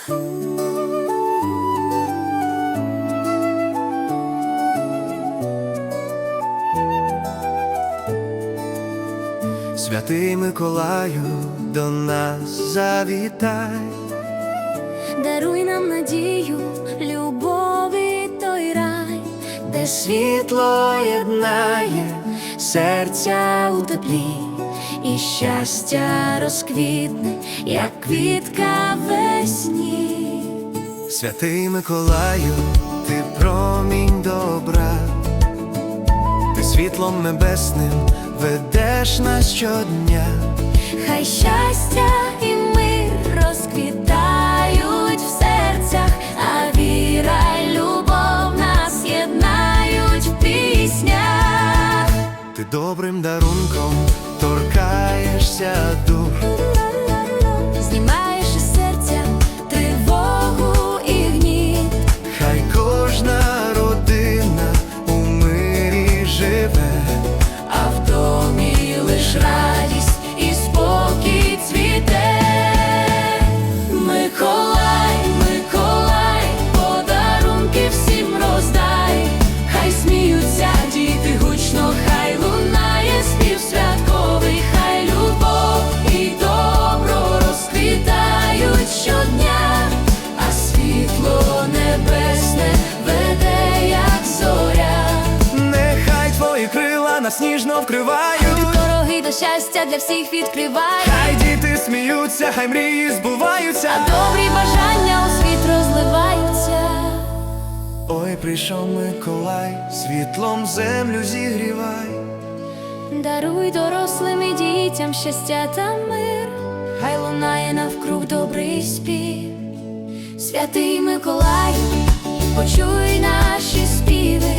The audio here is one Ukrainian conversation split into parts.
Святий Миколаю, до нас завітай, Даруй нам надію, любові той рай, де світло єднає серця у теплі, і щастя розквітне, як квітка весні. Святий Миколаю, ти промінь добра, ти світлом небесним ведеш нас щодня. Хай щастя і добрим дарунком вкривають. Дороги до щастя для всіх відкриває, Хай діти сміються, хай мрії збуваються. а добрі бажання у світ розливаються. Ой, прийшов Миколай, світлом землю зігрівай. Даруй дорослим і дітям щастя та мир, хай лунає навкруг добрий спів. Святий Миколай, почуй наші співи,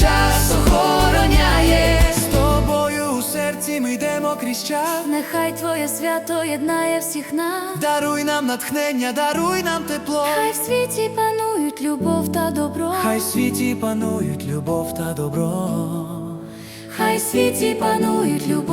час охороняє. З тобою у серці ми йдемо крізь час. Нехай твоє свято єднає всіх нас. Даруй нам натхнення, даруй нам тепло. Хай в світі панують любов та добро. Хай в світі панують любов та добро. Хай в світі панують любов